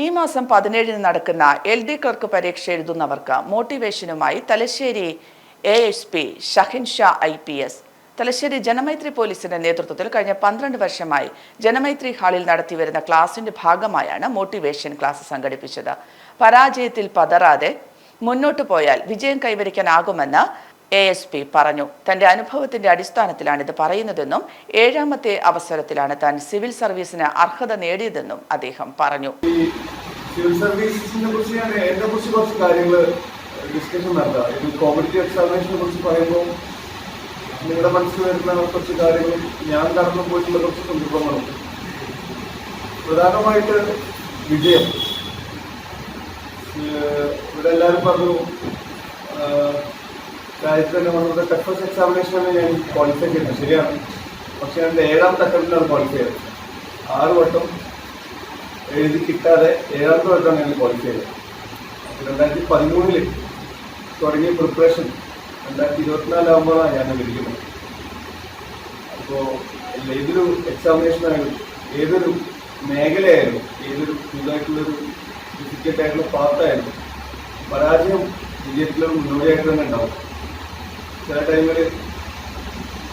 ഈ മാസം പതിനേഴിന് നടക്കുന്ന എൽ ഡി ക്ലർക്ക് പരീക്ഷ എഴുതുന്നവർക്ക് മോട്ടിവേഷനുമായി Thalassery A S P Shahin Shah I P S. Thalassery Janamaithri പോലീസിന്റെ നേതൃത്വത്തിൽ കഴിഞ്ഞ പന്ത്രണ്ട് വർഷമായി ജനമൈത്രി ഹാളിൽ നടത്തിവരുന്ന ക്ലാസിന്റെ ഭാഗമായാണ് മോട്ടിവേഷൻ ക്ലാസ് സംഘടിപ്പിച്ചത്. പരാജയത്തിൽ പതറാതെ മുന്നോട്ടു പോയാൽ വിജയം കൈവരിക്കാനാകുമെന്ന് എ എസ് പി പറഞ്ഞു. തന്റെ അനുഭവത്തിന്റെ അടിസ്ഥാനത്തിലാണ് ഇത് പറയുന്നതെന്നും ഏഴാമത്തെ അവസരത്തിലാണ് താൻ സിവിൽ സർവീസിന് അർഹത നേടിയതെന്നും അദ്ദേഹം പറഞ്ഞു. സിവിൽ സർവീസിനെ കുറിച്ച് ഞാൻ എന്നെ കുറിച്ച് കാര്യങ്ങൾ ഡിസ്കഷൻ നടത്താം. ഇത് കോമ്പറ്റീവ് എക്സാമിനേഷനെ കുറിച്ച് പറയുമ്പോൾ നിങ്ങളുടെ മനസ്സിൽ വരുന്ന കുറച്ച് കാര്യങ്ങളും ഞാൻ കടന്നു പോയിട്ടുള്ള കുറച്ച് സന്ദർഭങ്ങളും. പ്രധാനമായിട്ട് വിജയം. ഇവിടെ എല്ലാവരും പറഞ്ഞു രാജ്യത്ത് തന്നെ വന്നത് ടഫസ്റ്റ് എക്സാമിനേഷനാണ് ഞാൻ ക്വാളിഫൈ ചെയ്യുന്നത്. ശരിയാണ്. പക്ഷേ എന്റെ ഏഴാം തട്ടത്തിലാണ് ക്വാളിഫൈ ചെയ്തത്. ആറ് വട്ടം എഴുതി കിട്ടാതെ ഏഴാമത്തെ വട്ടമാണ് ഞാൻ ക്വാളിഫൈ ചെയ്തത്. രണ്ടായിരത്തി പതിമൂന്നിൽ തുടങ്ങിയ പ്രിപ്പറേഷൻ രണ്ടായിരത്തി ഇരുപത്തിനാലാകുമ്പോഴാണ് ഞാൻ വിളിക്കുന്നത് അപ്പോൾ ഏതൊരു എക്സാമിനേഷൻ ആയാലും ഏതൊരു മേഖലയായാലും ഏതൊരു പുതുതായിട്ടുള്ളൊരു ഡിഫിക്കൽട്ടായിട്ടുള്ള പാർട്ടായാലും പരാജയം വിജയത്തിലൊരു മുന്നോടിയായിട്ട് തന്നെ ഉണ്ടാവും. ചില ടൈമിൽ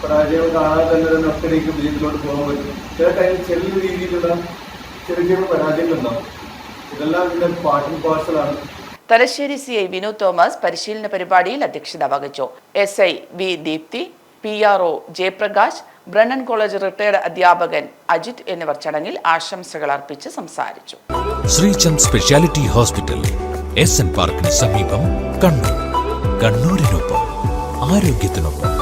പരാജയം കാണാതെ തന്നെ തന്നെ ഒറ്റയ്ക്ക് വിജയത്തിലോട്ട് പോകാൻ പറ്റും. ചില ടൈമിൽ ചെറിയ രീതിയിലുള്ള ചെറിയ ചെറിയ പരാജയങ്ങളുണ്ടാവും ഇതെല്ലാം ഇതിന്റെ party പാർസലാണ് Thalassery C I Vinod Thomas പരിശീലന പരിപാടിയിൽ അധ്യക്ഷത വഹിച്ചു. S I V Deepthi P R O Jayaprakash Brennen college retired അധ്യാപകൻ അജിത് എന്നിവർ ചടങ്ങിൽ ആശംസകൾ അർപ്പിച്ച് സംസാരിച്ചു. Sreechand speciality hospital S N പാർക്കിന് സമീപം കണ്ണൂർ. കണ്ണൂരിനൊപ്പം. ആരോഗ്യത്തിനൊപ്പം.